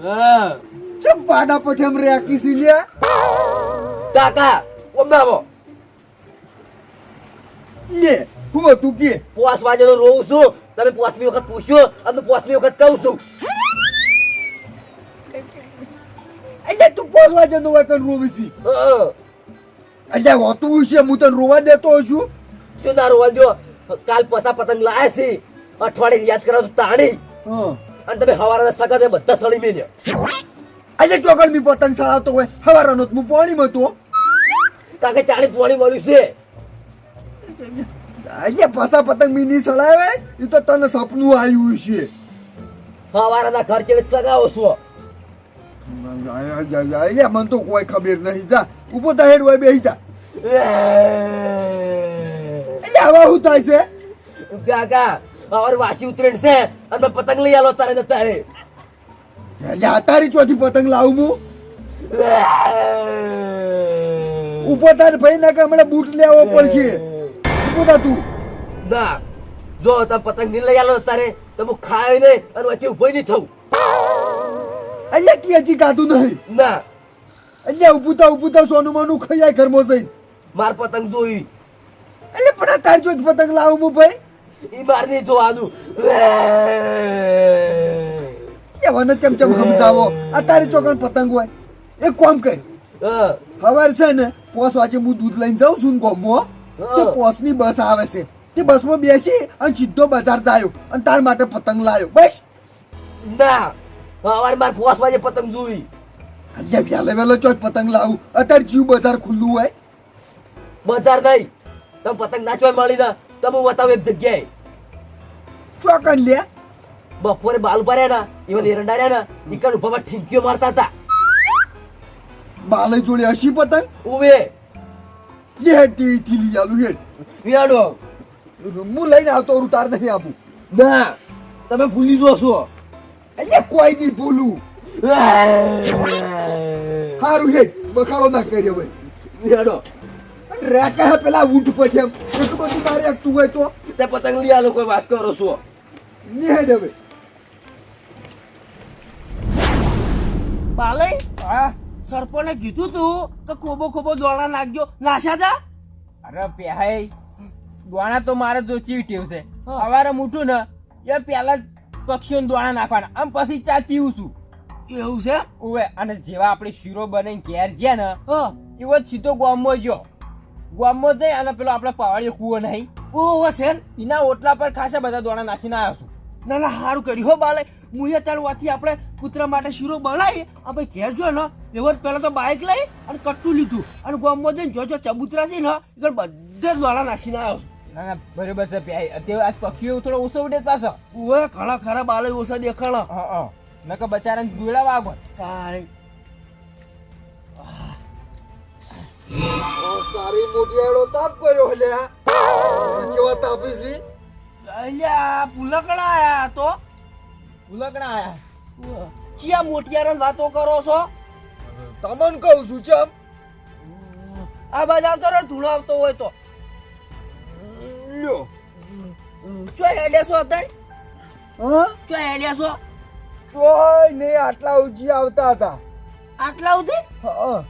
ચમ પાડા પઠેમ રે આકી લ્યા? કાકા ઓમાવો લે હું હતું કે? પોસ વાજેનો રોઉં છું. તમે પોસમી વખત પૂછ્યો અને પોસમી વખત કહું છું. એટલે તું જતો હોય કન રોવીસી હં. એટલે હોતું છે હું તને રોવા દેતો છું. શું ના રોવા દ્યો? કાલ પસા પતંગ લાયા છે. અઠવાડિયે યાદ કરાવ તો તાણી. હા. અને તમે હવારના સગા બધા સળી મેલ્યો. આજે ચોકડ બી પતંગ ચડાવતો હોય હવારનો હું પાણીમાં તો કાકે ચાળી પાણી મળ્યું છે. આજે પાછા પતંગ બી નહીં ચડાવે એ તો તને સપનું આવ્યું છે હવારના ખર્ચે સગાવો છો. મને તો કોઈ ખબર નહીં. જા ઊભો થા હેડ હોય બેસી જા. એટલે હવે શું થાય છે? કાકા હવાર વાસી ઉતરેણ છે અને પતંગ લઈ આલો તારે ને તારે એટલે તારી ચોથી પતંગ લાવું હું ઊભો તાર ભાઈ ના કે હમણાં બૂટ લેવો પડશે. ઊભો તું. ના જો તમે પતંગની લઈ આલો તારે તો હું ખાય નહીં અને વચ્ચે ઊભો નહીં થવું અહીંયા કી હજી કાધું નહીં? ના. એટલે ઉભું થા ઉભું થા સોનું માનું ખાઈ જાય ઘરમાં જઈને. માર પતંગ જોઈ. એટલે પણ તારી ચોથી પતંગ લાવું ભાઈ. ઈ માર નહીં જોવાનું. એ વને ચમચમ સમજાવો. આ તારી ચોકન પતંગ હોય. એક કોમ કર. હવાર છે ને પોસ વાંચે હું દૂધ લઈને જાઉં છું ને તે હા. પોસની બસ આવે છે. તે બસમાં બેસી અને સીધો બજાર જાયો અને તાર માટે પતંગ લાયો. બસ. ના. હવાર માર પોસ વાજે પતંગ જોઈ અહીંયા વ્યાલે વેલો ચોક પતંગ લાવું. અત્યારે જીવ બજાર ખુલ્લું હોય. બજાર નહીં. તમે પતંગ નાચવા મળી ના. તમે બતાવું એક જગ્યાએ. ચોકન લે. બપોરે બાલ ભર્યા ના એવા એરંડા રહ્યા ના નીકળ ઉભામાં ઠીંકીઓ મારતા હતા. બાલે જોડે હસી પતંગ? ઉવે. લે હેડ થીલી લઈ હેડ. વિયાડો હું લઈને આવતો હું તાર નહીં આપું. ના તમે ભૂલી જો છો. એટલે કોઈ નહીં ભૂલું. હારું હેડ બખાડો ના કર્યો ભાઈ. વિયાડો રેકા પેલા ઊંટ પર એમ એટલું બધું તારે એકતું હોય તો? તે પતંગ લઈ આ લોકો વાત કરો છો. નહીં હેડ હવે બાલે હા. સરપંચે કીધું તું કે ખોબો ખોબો દોણા નાખજો. નાશા તા? અરે પેહાઈ દોણા તો મારે જો ચીટ્યું છે. સવારે મૂઠું ને એ પેલા પક્ષીઓને દોણા નાખવાના. આમ પછી ચા પીવું છું. એવું છે? ઓવે અને જેવા આપણે શીરો બને ઘેર જ્યાં ને એવો સીધો ગામમાં ગયો. ગામમાં જઈ અને પેલો આપણે પાવાળી કૂવો નહીં. ઓ શેર. એના ઓટલા પર ખાસા બધા દોણા નાખીને આવ્યા છું. ના ના સારું કર્યું હો બાલે. મુએ ત્રણ વાથી આપણે કૂતરા માટે શીરો બનાવી આપણે ઘેર જો ને એવો પહેલાં તો બાઇક લઈ અને કટ્ટું લીધું. અને ગામમાં જઈને જો જો ચબૂતરા છે ને એ બધે દોડા નાખીને આવ્યો છું. ના ના બરોબર છે ભાઈ. અત્યારે આજ પક્ષીઓ થોડો ઓછો ઉડે પાછો. ઓએ ઘણા ખરા બાલે ઓછા દેખાણા. હા હા. નકર બચારાને દોડા વાગો કાંઈ તારી મોટી એડો તાપ કર્યો લે કેવા તાપી છે? અલ્યા પુલકણા આયા તો. પુલકણા આયા? ચિયા મોટિયારન વાતો કરો છો? તમન કહું છું ચમ. આ બાજા તો ધૂળો આવતો હોય તો. લ્યો. ચો હેડ્યા છો અત્યારે? હા? ચો હેડ્યા છો? ચોય નહીં આટલા ઉજી આવતા હતા. આટલા સુધી હા.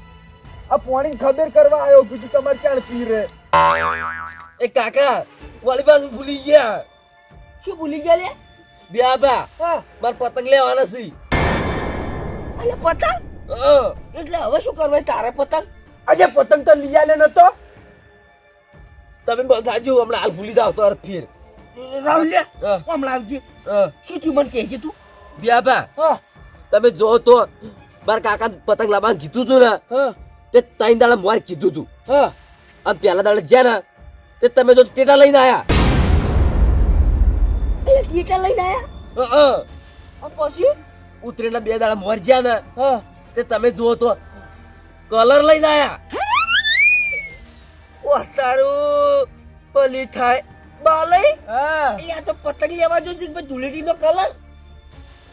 આ પોણી ખબર કરવા આવ્યો બીજું તમારે ચાણ પી રે. એ કાકા વાળી બાજુ ભૂલી ગયા. શું ભૂલી ગયા લે? બે હા. માર પતંગ લેવાના છે. અલે પતંગ? એટલે હવે શું કરવા તારે પતંગ? આજે પતંગ તો લઈ આલે નતો? તમે બધા જો હમણાં હાલ ભૂલી જાવ તો અર્થ ફેર રાહુલ લે હમણાં આવજે. શું થયું મને કહે છે તું? બે આબા તમે જો તો મારા કાકા પતંગ લાવવાનું કીધું તું ને. હા. તે ત્રણ દાડા મોર કીધું તું. હા. અને પહેલા દાડે જ્યાં ને તે તમે જો ટેટા લઈને આયા. ટેટા લઈને આયા? હા, હા. પછી? ઉતરેલા બે દાડા મોર જ્યાં ને હા. તે તમે જુઓ તો કલર લઈને આયા. ઓ તારું પલી થાય. બાલઈ હા. અહીંયા તો પતંગ લેવા જો કે ધૂળેટી નો કલર.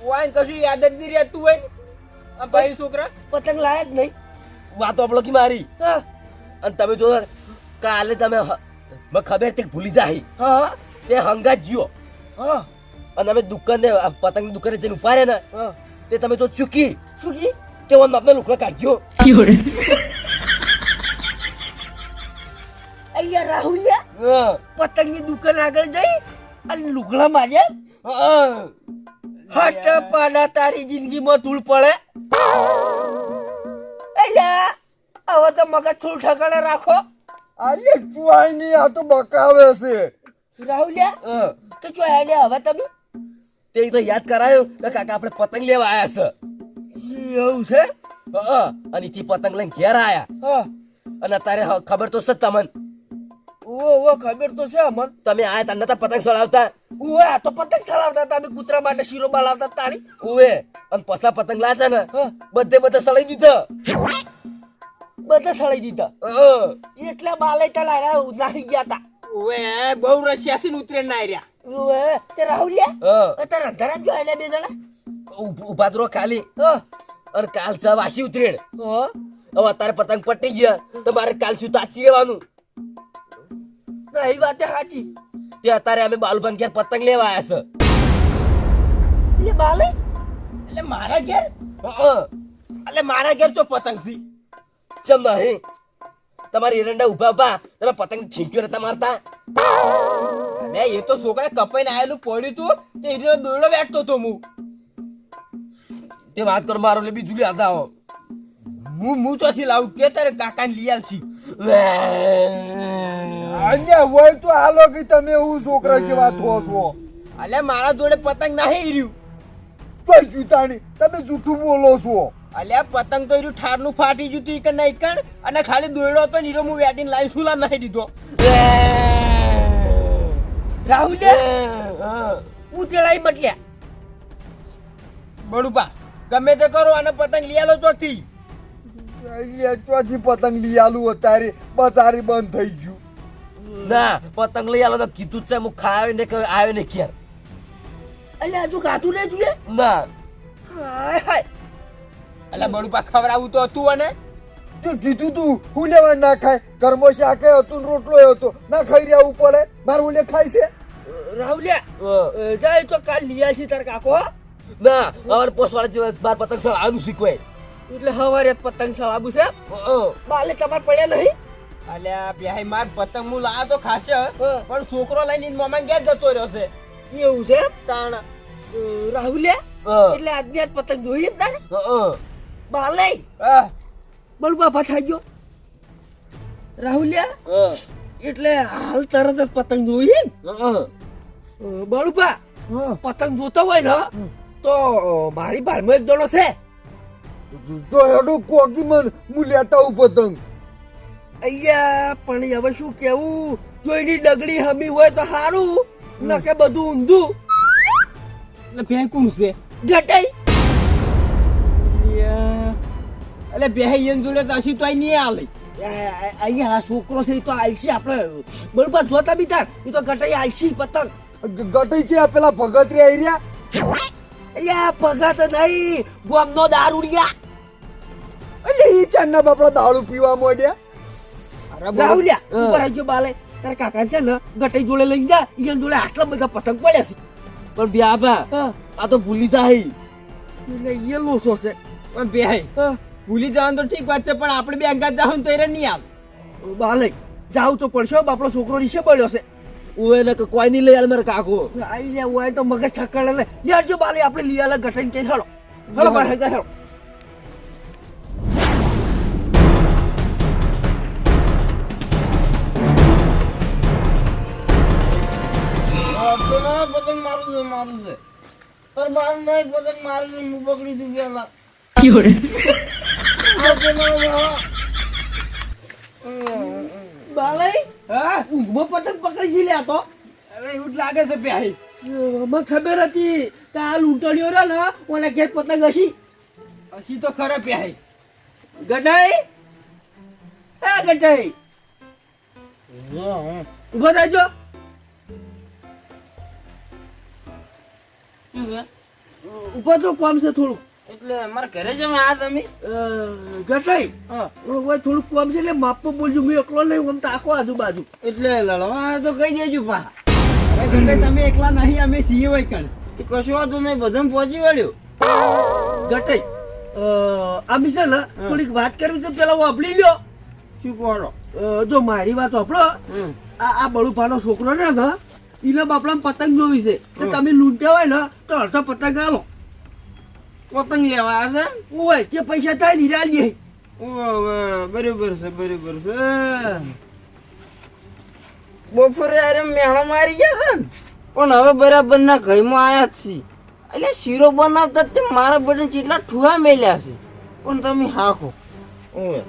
વાય કશું યાદ જ નહીં રહેતું હોય. ભાઈ છોકરા. પતંગ લાયા જ નહીં. વાતો આપણો કી મારી. હા. અને તમે જો કાલે તમે મને ખબર તે ભૂલી જાય હા. તે હંગાત જીઓ હા. અને અમે દુકાને પતંગ પતંગની દુકાને જઈને ઉપાડે ને હા. તે તમે જો ચૂકી. ચૂકી તે વન બાપને લુકડા કાઢજો. અહીંયા રાહુલ્યા હા. પતંગની દુકાન આગળ જઈ અને લુગડા માજે હા. હટ પાડા તારી જિંદગીમાં ધૂળ પડે. એલા હવે તો મગજ થોડું ઠકાણે રાખો. આલે ચુવાઈ ની આ તો બકાવે છે. રાહુલ્યા હા. તો જો લે હવે તમે? તે તો યાદ કરાયો કે કાકા આપણે પતંગ લેવા આયા એવું છે? છે હા. અને તી પતંગ લઈને ઘેર આયા. હા. અને અત્યારે હ- ખબર તો છે તમને. ઓ ઓ ખબર તો છે અમન. તમે આયા તા નતા પતંગ ચડાવતા? ઓએ તો પતંગ ચલાવતા હતા અમે કૂતરા માટે શીરો બનાવતા તાણી. ઉવે અને પસા પતંગ લાતા ને બધે બધે સળાઈ દીધા. બધા સળાઈ દીધા. એટલા બાલે ચલાયા નાહી ગયા તા ઉવે બહુ રશિયાથી થી ઉતરે ના રહ્યા ઉવે તે રાહુલિયા? તે અંધારા જો એટલે બે જણા? ઉભ- તો ખાલી. હા. અને કાલ સા વાસી ઉતરેડ હા. હવે અત્યારે પતંગ પટી ગયા તો મારે કાલ શું તાચી રહેવાનું. નહીં એ વાત સાચી. તે અત્યારે અમે બાલુભાઈ ઘેર પતંગ લેવા આયા એટલે બાલે? એટલે મારા ઘેર? એટલે મારા ઘેર જો પતંગ સી ચમ નહીં તમારી એરંડા ઊભા ઊભા તમે પતંગ ઠીક્યો નતા મારતા? મે એ તો છોકરા કપાઈને આયેલું પડ્યું તું તે એનો દોરડો બેઠતો તો હું તે વાત કરો મારો એટલે બીજું યાદ આવો હું હું ચોથી લાવું કે તારે કાકાને લઈ આલશી? અલ્યા હોય તો હાલો કે તમે એવું છોકરા જેવા થો છો. અલે મારા જોડે પતંગ નાહી રહ્યું તોય જૂતાણી તમે જૂઠું બોલો છો. અલ્યા પતંગ તો રહ્યું ઠારનું ફાટી જતું તું ઈકણ ના ઈકણ અને ખાલી દોડ્યો તો નીરો હું વેટીને લાવી શું નહીં દીધો? રાહુલિયા ઉતરાઈ બટલ્યા બડુપા ગમે તે કરો અને પતંગ લઈ આલો ચોથી ચોથી પતંગ લઈ આલું અત્યારે. બજારી બંધ થઈ ગયું. ના પતંગ લઈ આલો તો કીધું છે હું ખાયો ને કે આવ્યો ને ઘેર અલ્યા હજુ ખાતું ને જોઈએ ના. હાય હાય. અલ્યા બડુપા ખવડાવું તો હતું અને? તે કીધું તું હું લેવા ના ખાય. ઘરમાં શાકે હતું ને રોટલો હતો. ના ખાઈ રહ્યા પડે. મારું ઓલે ખાય છે. રાવલ્યા હા. જાય તો કાલ લઈ છે તાર કાકો ના અમારે પોસવાળા જેવા બાર પતંગ સળાવવાનું શીખવાય. એટલે હવારે પતંગ સળાવું છે હા. બાલે તમાર પડ્યા નહીં? અલ્યા પ્યાય માર પતંગ હું લાવ્યો તો ખાશે પણ છોકરો લઈને મમાન ક્યાં જતો રહ્યો છે? એવું છે? એમ? તાણ અ, એટલે આજની આજ પતંગ જોઈએ ને તારે હા. બાલે બોલ બાપા થઈ ગયો રાહુલિયા હા. એટલે હાલ તરત જ પતંગ જોઈએ ને હા પતંગ જોતો હોય ને તો મારી ભાઈમાં એક જણો છે. તો હેડો કોકી મન હું લેતા હું પતંગ. અહીંયા પણ હવે શું કેવું? જોઈની ડગડી હમી હોય તો સારું નકે બધું ઊંધું. એટલે ફેંકું છે? જટાઈ. એટલે બે એન જોડે તો હસી તો અહીં નહીં આલે અહીંયા આ છોકરો છે એ તો આલસી આપણે. બરોબર જોતા બી તાર. એ તો ગટાઈ આલસી પતંગ. ગટાઈ છે આ પેલા ભગત રે આઈ રહ્યા. અહીંયા ભગત તો નહીં. ગોમનો દારૂડિયા. એટલે એ ચાંદના બાપડા દારૂ પીવા માંડ્યા. રાહુલિયા. ઉપર આવજો બાલે. તારા કાકા છે ને ગટાઈ જોડે લઈ જા. ઈયન જોડે આટલા બધા પતંગ પડ્યા છે. પણ બે હા. આ તો ભૂલી જાય. એટલે ઈ લોસો છે. પણ બે ભૂલી જવાનું તો ઠીક વાત છે પણ આપણે બે અંગાત જાવ તો એને નહીં આવ. બાલે જાવ તો પડશે આપણો છોકરો નીચે પડ્યો છે. ઉવે ને કોઈ નહીં લઈ આલે મારા કાકો. આઈ લે હોય તો મગજ ઠકાણે લે. યાર જો બાલે આપણે લઈ આલે ગટાઈ કે હેલો હેલો. બાર હેગા હેલો પતંગ મારું છે મારું છે. તાર બાર નહીં પતંગ મારું છે હું પકડી દઉં પેલા બાલાઈ હા? ઊંઘમાં પતંગ પકડી છે લ્યા તો. અરે એવું જ લાગે છે ભાઈ મને ખબર હતી કે આ લૂંટણીઓ રે ને ઓને ઘેર પતંગ હશી. હશી તો ખરા પ્યાય ગટાઈ એ ગટાઈ ઊભો રહેજો ઊભો તો કામ છે થોડું એટલે મારા ઘરે જમા આ તમે? ગટાઈ? હા. ઓય થોડું કોમ છે એટલે માપો બોલજો હું એકલો નહીં આમ તાકો આજુબાજુ. એટલે લડવા તો કહી દેજો પા અરે તમે એકલા નહીં અમે છીએ હોય તો કશું વાંધો નહીં બધાને પહોંચી વળ્યો. ગટાઈ આમી છે ને થોડીક વાત કરવી તો પેલા વાપરી લ્યો. શું કરો? જો મારી વાત વાપરો. આ આ બળુભાનો છોકરો ને ને એને બાપડા પતંગ જોવી છે. તો. તમે લૂંટ્યા હોય ને તો અડધો પતંગ આલો. પતંગ લેવા આવશે ઓય જે પૈસા થાય લીરા લે બરોબર છે બરોબર છે. બપોરે અરે મેળો મારી ગયા છે પણ હવે બરાબર ના ઘરમાં આયા જ છી એટલે શીરો બનાવતા તે મારા બધા જેટલા ઠુવા મેલ્યા છે. પણ તમે હાખો ઓવે.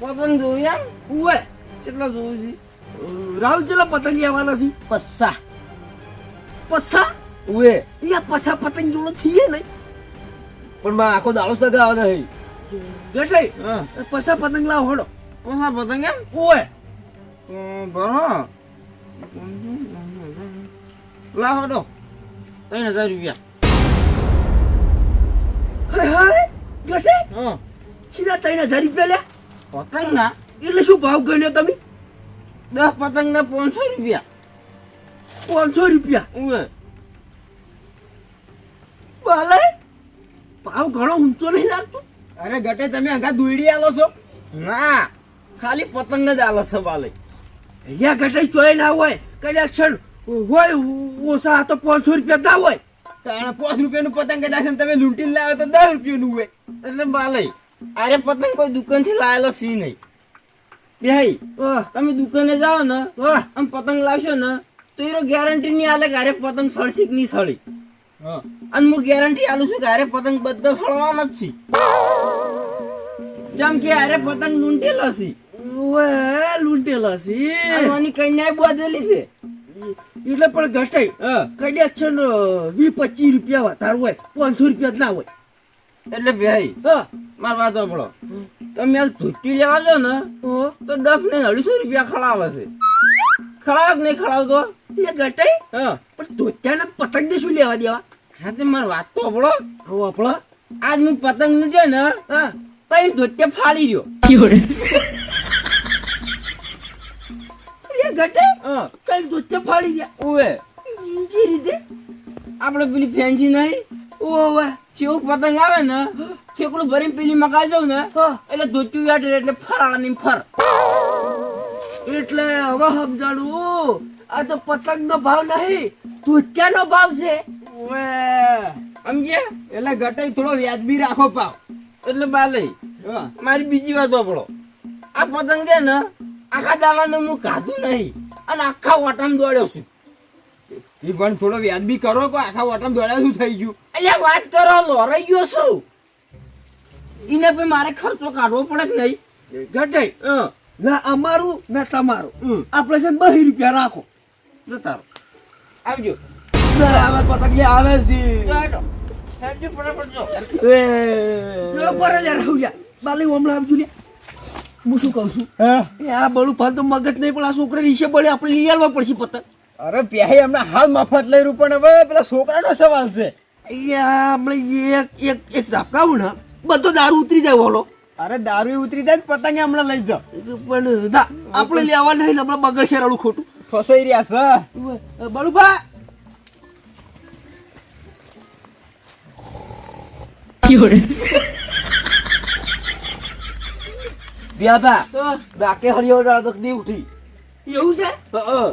પતંગ જોયા ઓય કેટલા જોવું છે? રાહુલ ચેલા પતંગ લેવાના છે? પસ્સા. પસા ઉએ. યા પસા પતંગ જોડો છીએ નહીં. પણ મારે આખો દાડો સગાવ નહીં ગટાઈ હા. પસા પતંગ લાવ હોડો. પોસા પતંગ એમ? ઓય તો ભરો. લાવો દો ત્રણ હજાર રૂપિયા હાય હાય ગટાઈ હા. સીધા ત્રણ હજાર રૂપિયા લે? પતંગ ના એટલે શું ભાવ ગણ્યો તમે? દસ પતંગ ના પાંચસો રૂપિયા. પાંચસો રૂપિયા. ઉવે. ભલે ભાવ ઘણો ઊંચો નહીં લાગતો? અરે ગટે તમે આગા દોડી આલો છો? ના. ખાલી પતંગ જ આલો છો બાલે. અહીંયા ઘટાઈ ચોય ના હોય કનેક્શન હોય ઓછા તો પાંચસો રૂપિયા ના હોય. તાણે પાંચ રૂપિયાનું પતંગ કદાચ તમે લૂંટી લાવે તો દસ રૂપિયાનું હોય. એટલે બાલે અરે પતંગ કોઈ દુકાનથી લાવેલો સી નહીં. બેહી. તમે દુકાને જાઓ ને આમ પતંગ લાવશો ને તો એનો ગેરંટી નહીં આલે ઘરે પતંગ સળસી કે નહીં સળી. અને હું ગેરંટી આલું છું ઘરે પતંગ બધા સળવાના જ છે. જેમ કે અરે પતંગ લૂંટેલો છે. ઓએ લૂંટેલા છે. આની કન્યા બોધેલી છે. એટલે પણ ઘટાઈ કઈ છે ને વી પચીસ રૂપિયા વધારે હોય પાંચસો રૂપિયા જ ના હોય. એટલે ભાઈ હા. માર વાત સાંભળો તમે ધોતી લેવા જો ને તો દસ ને અઢીસો રૂપિયા ખળાવે છે. ખળાવ નહીં ખળાવતો એ ઘટાઈ હા. પણ ધોત્યાને પતંગ ને શું લેવા દેવા? હા તે મારી વાત તો સાંભળો હવે આપણો. આજ હું પતંગનું છે ને હા તઈ ધોતિયા ફાડી રહ્યો એ ઘટાઈ હા. કઈ ધોત્યા ફાડી ગયા ઓવે ઈજી રીતે? આપણે પેલી ફેન્સી નહીં? ઓવે ચેવું પતંગ આવે ને ઠેકડું ભરીને પેલી મકાઈ જાઉં ને એટલે યાદ એટલે ફરાવાની ફર. એટલે હવે સમજાણું આ તો પતંગ નો ભાવ નહીં ધોત્યા નો ભાવ છે. ઓવે સમજે? એટલે ઘટાઈ થોડો વ્યાજબી રાખો પાવ. એટલે બાલે. મારી બીજી વાત વાપરો આ પતંગ છે ને આખા દાવાનું હું કાધું નહીં અને આખા ઓટામાં દોડ્યો છું. એ પણ થોડો વ્યાજબી કરો કો આખા ઓટમ દોડ્યા શું થઈ ગયું? એટલે વાત કરો લોરાઈ ગયો છું. એને પછી મારે ખર્ચો કાઢવો પડે જ નહીં. ઘટાઈ હં, ના અમારું ના તમારું. આપણે છે બહી રૂપિયા રાખો. ને તારો. આવજો. આવા પતંગ લે આવે છે. હેડજો ફટાફટ જો. જો પર લે રાહુલ્યા બાલી હમણાં આવજો લે હું શું કહું છું? હા? એ આ બળું ફાલ તો મગજ નહીં પણ આ છોકરા નીચે બળે આપણે લઈ આવવા પડશે પતંગ. અરે પ્યાહી હમણાં હાલ મફત લઈ રૂ પણ હવે પેલા છોકરાનો સવાલ છે. અહીંયા હમણાં એક એક એક ઝાપકાવું ને બધો દારૂ ઉતરી જાય બોલો. અરે દારૂ ઉતરી જાય ને પતંગે હમણાં લઈ જાઓ. પણ ના આપણે લેવા નહીં ને હમણાં બગડ શેરાળું ખોટું. ફસાઈ રહ્યા છે. બળુભા. બ્યાબા બાકે હરિયો ડાળ દી ની ઉઠી. એવું છે? હા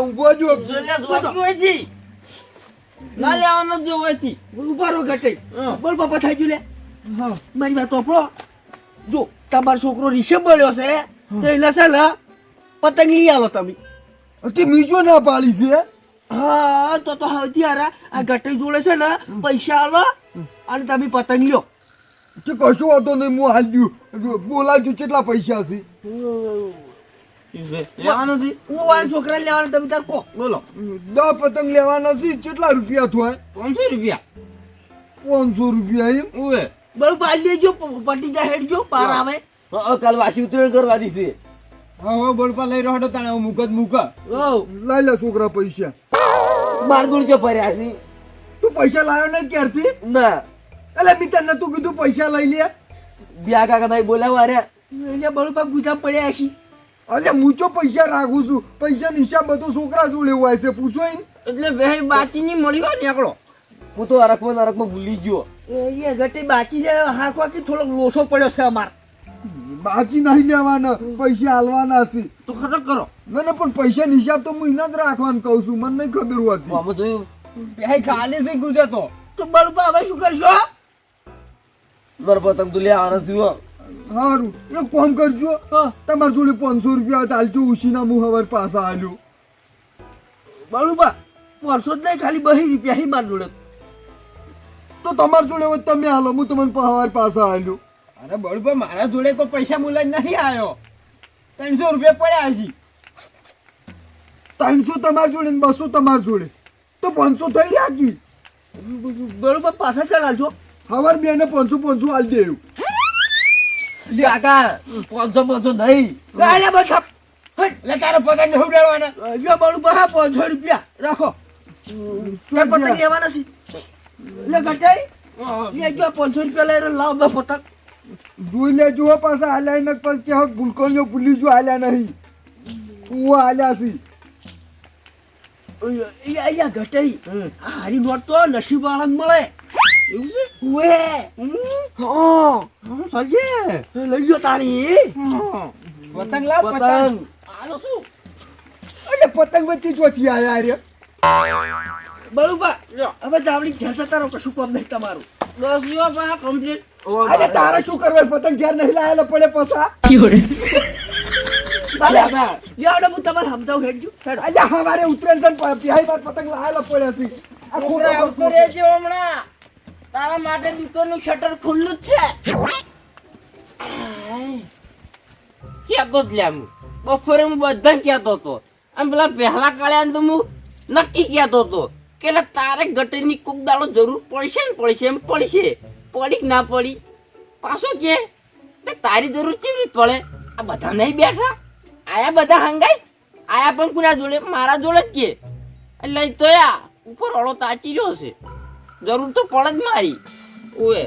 ઊંઘો જો. ના લેવાનો જ હોય છે. ઘટે. બોલ બાપા થાજો લે. મારી વાત વાપરો. જો તમારો છોકરો રિષભ બળ્યો છે. તો એને છે ને પતંગ લઈ આવો તમે. તે મીજો ના પાડી છે? હા તો તો સૌથી હારા આ ગટઈ જોડે છે ને પૈસા આલો અને તમે પતંગ લ્યો. કે કશું વાતો નહીં હું હાલ દઉં બોલાવજો કેટલા પૈસા છે? લેવાનું છે? હું વાળા છોકરા લેવાના તમે તાર કો બોલો. દસ પતંગ લેવાના છે કેટલા રૂપિયા થાય? પાંચસો રૂપિયા. પાંચસો રૂપિયા એમ? ઉવે. બળું પાડી દેજો પ- પટી જાય હેડજો પાર આવે. હા કાલ વાસી ઉતરેણ કરવા દીશે હા હા બળપા લઈ રહ્યો તાણે હું મૂક. જ ઓ લઈ લે છોકરા પૈસા. માર જોડે છે ભર્યા છે. તું પૈસા લાવ્યો નહીં ક્યારથી? ના. એટલે મિત્ર તું કીધું પૈસા લઈ લે. બ્યા કાકા નહીં બોલાવા અરે બળુપા ગુજા પડ્યા છે અરે હું ચો પૈસા રાખું છું? પૈસા નિશા બધું છોકરા શું હોય છે? પૂછો. એટલે બે બાચી ની મળી હોય નીકળો હું તો અરખમાં અરખમાં ભૂલી ગયો. એ ગટી બાચી દે હાંકવા કે થોડોક લોસો પડ્યો છે અમાર. બાચી નહીં લેવાના પૈસા હાલવાના છે. તો ખટક કરો. ના ના પણ પૈસા હિસાબ તો હું એના જ રાખવાનું કહું છું. મને નહીં ખબર હોતી. આમાં જોયું? બે ખાલી છે ગુજરતો. તો બળુપા હવે શું કરશો? બરોબર તમે તું લે આવવાના છું. સારું એક કામ કરજો. હા. જોડે પાંચસો રૂપિયા ચાલજો ઉશીના હું હવાર પાછા આલ્યો. બાળુબા પાંચસો જ નહીં ખાલી બહી રૂપિયા હી માર જોડે. તો તમારા જોડે હોય તમે હાલો હું તમને હવાર પાછા આલ્યો. અરે બળુબા મારા જોડે કોઈ પૈસા મુલાજ નહીં આવ્યો ત્રણસો રૂપિયા પડ્યા છે ત્રણસો તમાર જોડે ને બસો તમાર જોડે. તો પાંચસો થઈ રહ્યા કી? બળુપા પાછા ચલાવજો હવાર બે ને પાંચસો પાંચસો આલી દેવું. કાકા પાંચસો પાંચસો નહીં. હટ. એટલે તારો પગાર નહીં ઉડાડવાના જો બળુપા હા પાંચસો રૂપિયા. રાખો. તે પતંગ લેવાના છે? એટલે ગટાઈ. એ જો પાંચસો રૂપિયા લઈને લાવ દો પતંગ જોઈ લેજો હો પાછા હાલ્યા ને પછી કે ભૂલકોણીઓ ભૂલી જો હાલ્યા નહીં. હું હાલ્યા છી. અહીંયા ઘટાઈ હારી નોટ તો નસીબ વાળા મળે. એવું છે ઉએ હા હું સમજે લઈ ગયો તારી પતંગ લાવ પતંગ હાલો શું એટલે પતંગ વચ્ચે ચોથી આયા અરે બળુબા હવે જાવડી ઘેર જતા રહો કશું કામ નહીં તમારું દસ દિવસ આ કમ્પ્લીટ અરે તારે શું કરવા પતંગ ઘેર નહીં લાયેલા પડે પાછા યાર હું તમારે સમજાવું હેડજો હેડો અલ્યા હવારે ઉતરેલ છે ને પિહાઈ બાર પતંગ લાયેલા પડ્યા છે આ ખોટો આવતો રહેજો હમણાં તારા માટે દુકાનનું શટર ખુલ્લું જ છે. ક્યાં જ લે હું બપોરે હું બધાને કહેતો હતો. અને પેલા પહેલા કાળ્યા તો હું નક્કી કહેતો હતો કે તારે ગટરની કુક દાળો જરૂર પડશે ને પડશે, એમ પડશે. પડી ના પડી? પાછો કે તારી જરૂર કેવી રીતે પડે? આ બધા નહીં બેઠા? આયા બધા હંગાઈ આયા પણ કુના જોડે? મારા જોડે જ કે. એટલે તો યા ઉપર ઓળો તાચી રહ્યો છે. જરૂર તો પડે જ મારી. ઓએ